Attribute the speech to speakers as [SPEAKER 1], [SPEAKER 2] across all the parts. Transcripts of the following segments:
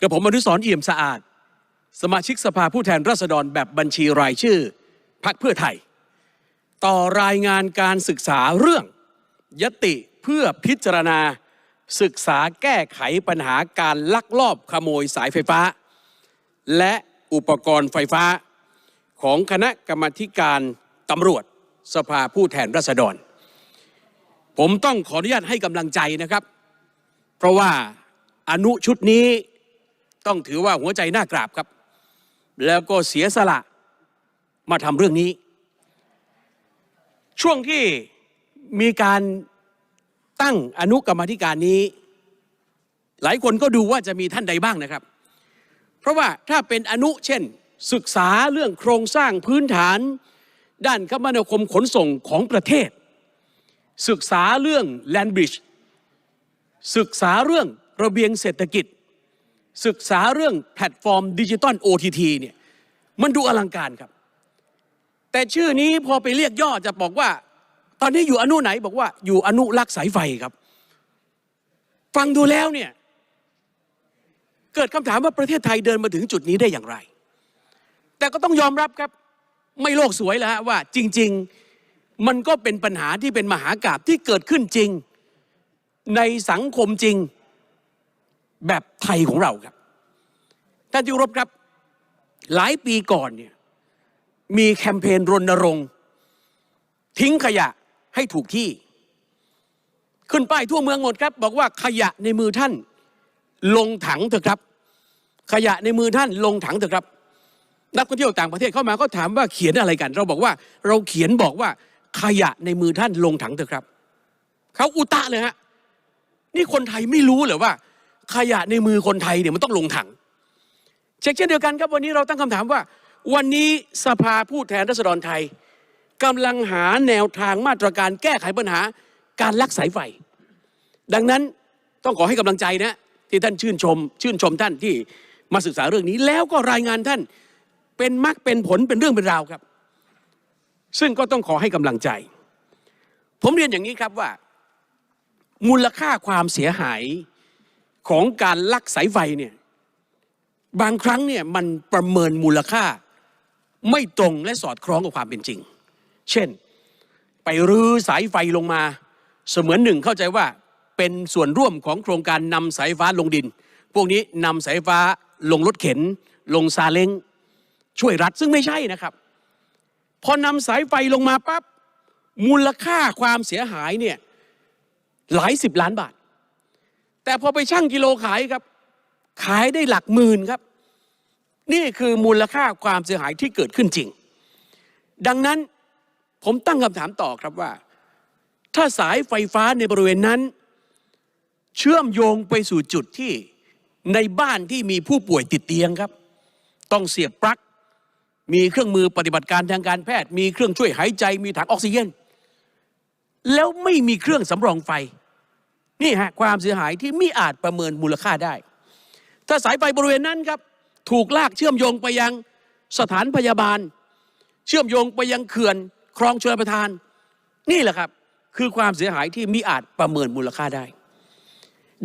[SPEAKER 1] กระผมอนุสรเอี่ยมสะอาด สมาชิกสภาผู้แทนราษฎรแบบบัญชีรายชื่อพรรคเพื่อไทย ต่อรายงานการศึกษาเรื่องยติเพื่อพิจารณาศึกษาแก้ไขปัญหาการลักลอบขโมยสายไฟฟ้า และอุปกรณ์ไฟฟ้า ของคณะกรรมธิการตำรวจสภาผู้แทนราษฎร ผมต้องขออนุญาตให้กำลังใจนะครับ เพราะว่าอนุชุดนี้ ต้องถือว่าหัวใจน่ากราบครับ แล้วก็เสียสละมาทำเรื่องนี้ ช่วงที่มีการตั้งอนุกรรมธิการนี้ หลายคนก็ดูว่าจะมีท่านใดบ้างนะครับ เพราะว่าถ้าเป็นอนุเช่น ศึกษาเรื่องโครงสร้างพื้นฐาน ด้านคมนาคมขนส่งของประเทศ ศึกษาเรื่องแลนบริดจ์ศึกษาเรื่องระเบียงเศรษฐกิจ ศึกษาเรื่องแพลตฟอร์มดิจิตอล OTT เนี่ยมันดูอลังการครับ แต่ชื่อนี้พอไปเรียกย่อจะบอกว่า ตอนนี้อยู่อนุไหนบอกว่าอยู่อนุรักษ์สายไฟครับ ฟังดูแล้วเนี่ยเกิดคำถามว่าประเทศไทยเดินมาถึงจุดนี้ได้อย่างไร แต่ก็ต้องยอมรับครับไม่โลกสวยแล้วว่าจริง ๆ มันก็เป็นปัญหาที่เป็นมหากาบที่เกิดขึ้นจริง ในสังคมจริง แบบไทยของเราครับท่านที่รบครับ หลายปีก่อนเนี่ยมีแคมเปญรณรงค์ทิ้งขยะให้ถูกที่ ขึ้นป้ายทั่วเมืองหมดครับ บอกว่าขยะในมือท่าน ลงถังเถอะครับ ขยะในมือท่านลงถังเถอะครับ นักท่องเที่ยวต่างประเทศเข้ามาก็ถามว่าเขียนอะไรกัน เราบอกว่าเราเขียนบอกว่าขยะในมือท่านลงถังเถอะครับเขาอุตะเลยฮะนี่คนไทยไม่รู้เหรอว่า ขยะในมือคนไทยเนี่ยมันต้องลงถังเช่นเช่นเดียวกันครับวันนี้เราตั้งคำถามว่า วันนี้สภาผู้แทนราษฎรไทยกำลังหาแนวทางมาตรการแก้ไขปัญหาการลักสายไฟ ดังนั้นต้องขอให้กำลังใจนะที่ท่านชื่นชม ชื่นชมท่านที่มาศึกษาเรื่องนี้ แล้วก็รายงานท่านเป็นมรรคเป็นผลเป็นเรื่องเป็นราวครับ ซึ่งก็ต้องขอให้กำลังใจ ผมเรียนอย่างนี้ครับว่า มูลค่าความเสียหาย ของการลักสายไฟเนี่ยบางครั้งเนี่ยมันประเมินมูลค่า ไม่ตรงและสอดคล้องกับความเป็นจริง เช่น ไปรื้อสายไฟลงมา เสมือนหนึ่งเข้าใจว่าเป็นส่วนร่วมของโครงการนำสายฟ้าลงดิน พวกนี้นำสายฟ้าลงรถเข็น ลงซาเล้งช่วยรัฐซึ่งไม่ใช่นะครับ พอนำสายไฟลงมาปั๊บมูลค่าความเสียหายเนี่ยหลายสิบล้านบาท แต่พอไปชั่งกิโลขายครับ ขายได้หลักหมื่นครับ นี่คือมูลค่าความเสียหายที่เกิดขึ้นจริง ดังนั้นผมตั้งคำถามต่อครับว่า ถ้าสายไฟฟ้าในบริเวณนั้น เชื่อมโยงไปสู่จุดที่ในบ้านที่มีผู้ป่วยติดเตียงครับ ต้องเสียบปลั๊กมีเครื่องมือปฏิบัติการทางการแพทย์ มีเครื่องช่วยหายใจ มีถังออกซิเจน แล้วไม่มีเครื่องสำรองไฟ นี่ฮะความเสียหายที่ไม่อาจประเมินมูลค่าได้ ถ้าสายไฟบริเวณนั้นครับ ถูกลากเชื่อมโยงไปยังสถานพยาบาล เชื่อมโยงไปยังเขื่อนคลองชลประทาน นี่แหละครับ คือความเสียหายที่มิอาจประเมินมูลค่าได้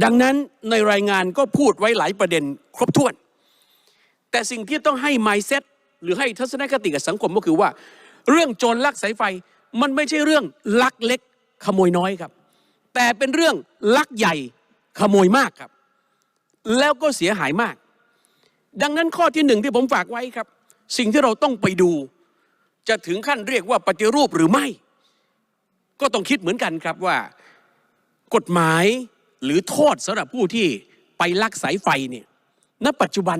[SPEAKER 1] ดังนั้นในรายงานก็พูดไว้หลายประเด็นครบถ้วน แต่สิ่งที่ต้องให้ mindset หรือให้ทัศนคติกับสังคมก็คือว่า เรื่องโจรลักสายไฟมันไม่ใช่เรื่องลักเล็กขโมยน้อยครับ แต่เป็นเรื่องลักใหญ่ขโมยมากครับ แล้วก็เสียหายมาก ดังนั้นข้อที่หนึ่งที่ผมฝากไว้ครับ สิ่งที่เราต้องไปดู จะถึงขั้นเรียกว่าปฏิรูปหรือไม่ ก็ต้องคิดเหมือนกันครับว่า กฎหมายหรือโทษสำหรับผู้ที่ไปลักสายไฟเนี่ยณปัจจุบัน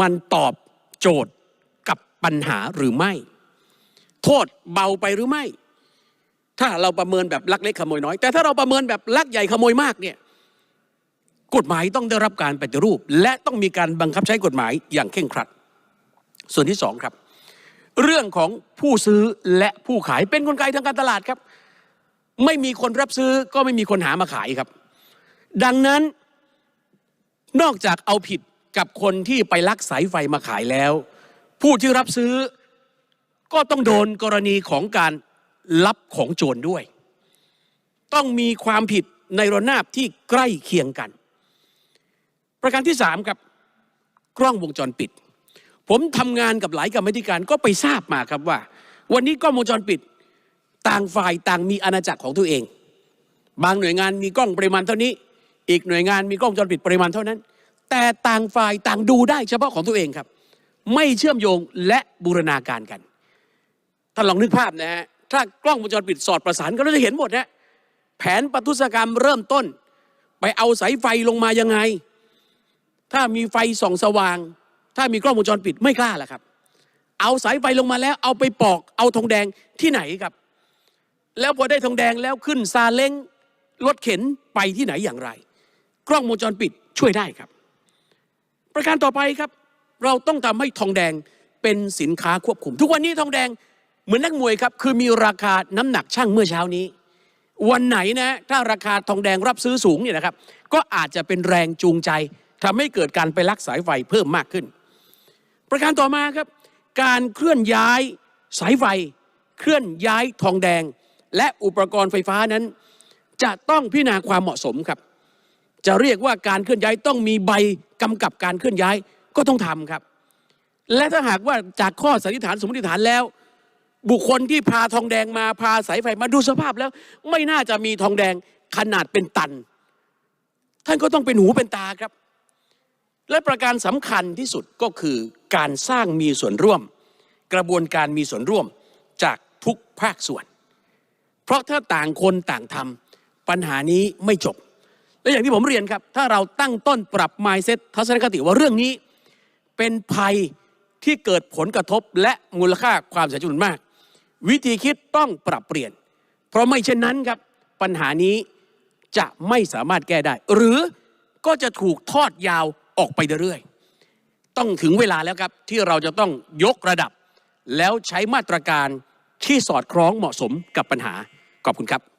[SPEAKER 1] มันตอบโจทย์กับปัญหาหรือไม่ โทษเบาไปหรือไม่ ถ้าเราประเมินแบบลักเล็กขโมยน้อย แต่ถ้าเราประเมินแบบลักใหญ่ขโมยมากเนี่ยกฎหมายต้องได้รับการปฏิรูป และต้องมีการบังคับใช้กฎหมายอย่างเคร่งครัด ส่วนที่สองครับ เรื่องของผู้ซื้อและผู้ขายเป็นกลไกทางการตลาดครับ ไม่มีคนรับซื้อก็ไม่มีคนหามาขายครับ ดังนั้นนอกจากเอาผิดกับคนที่ไปลักสายไฟมาขายแล้ว ผู้ที่รับซื้อก็ต้องโดนกรณีของการ รับของโจรด้วย ต้องมีความผิดในระนาบที่ใกล้เคียงกัน ประการที่สามครับกล้องวงจรปิด ผมทำงานกับหลายกรรมธิการก็ไปทราบมาครับว่า วันนี้กล้องวงจรปิดต่างฝ่ายต่างมีอาณาจักรของตัวเอง บางหน่วยงานมีกล้องปริมาณเท่านี้ อีกหน่วยงานมีกล้องวงจรปิดปริมาณเท่านั้น แต่ต่างฝ่ายต่างดูได้เฉพาะของตัวเองครับ ไม่เชื่อมโยงและบูรณาการกันท่านลองนึกภาพนะฮะ ถ้ากล้องวงจรปิดสอดประสานก็เราจะเห็นหมดนะแผนปฏิษกรรมเริ่มต้น ไปเอาสายไฟลงมายังไง ถ้ามีไฟส่องสว่าง ถ้ามีกล้องวงจรปิดไม่กล้าล่ะครับ เอาสายไฟลงมาแล้วเอาไปปอกเอาทองแดงที่ไหนครับ แล้วพอได้ทองแดงแล้วขึ้นซาเล้งรถเข็นไปที่ไหนอย่างไร กล้องวงจรปิดช่วยได้ครับ ประการต่อไปครับ เราต้องทำให้ทองแดงเป็นสินค้าควบคุม ทุกวันนี้ทองแดง เหมือนนักมวยครับคือมีราคาน้ำหนักช่างเมื่อเช้านี้ วันไหนนะถ้าราคาทองแดงรับซื้อสูงเนี่ยนะครับ ก็อาจจะเป็นแรงจูงใจทำให้เกิดการไปลักสายไฟเพิ่มมากขึ้น ประการต่อมาครับ การเคลื่อนย้ายสายไฟ เคลื่อนย้ายทองแดง และอุปกรณ์ไฟฟ้านั้น จะต้องพิจารณาความเหมาะสมครับ จะเรียกว่าการเคลื่อนย้ายต้องมีใบกำกับการเคลื่อนย้ายก็ต้องทำครับ และถ้าหากว่าจากข้อสันนิษฐานสมมติฐานแล้ว บุคคลที่พาทองแดงมาพาสายไฟมาดูสภาพแล้ว ไม่น่าจะมีทองแดงขนาดเป็นตัน ท่านก็ต้องเป็นหูเป็นตาครับ และประการสำคัญที่สุดก็คือการสร้างมีส่วนร่วม กระบวนการมีส่วนร่วมจากทุกภาคส่วน เพราะถ้าต่างคนต่างทำปัญหานี้ไม่จบ และอย่างที่ผมเรียนครับ ถ้าเราตั้งต้นปรับ mindset ทัศนคติว่าเรื่องนี้ เป็นภัยที่เกิดผลกระทบและมูลค่าความเสียหายจำนวนมาก วิธีคิดต้องปรับเปลี่ยน เพราะไม่เช่นนั้นครับปัญหานี้จะไม่สามารถแก้ได้ หรือก็จะถูกทอดยาวออกไปเรื่อยๆต้องถึงเวลาแล้วครับที่เราจะต้องยกระดับ แล้วใช้มาตรการที่สอดคล้องเหมาะสมกับปัญหาขอบคุณครับ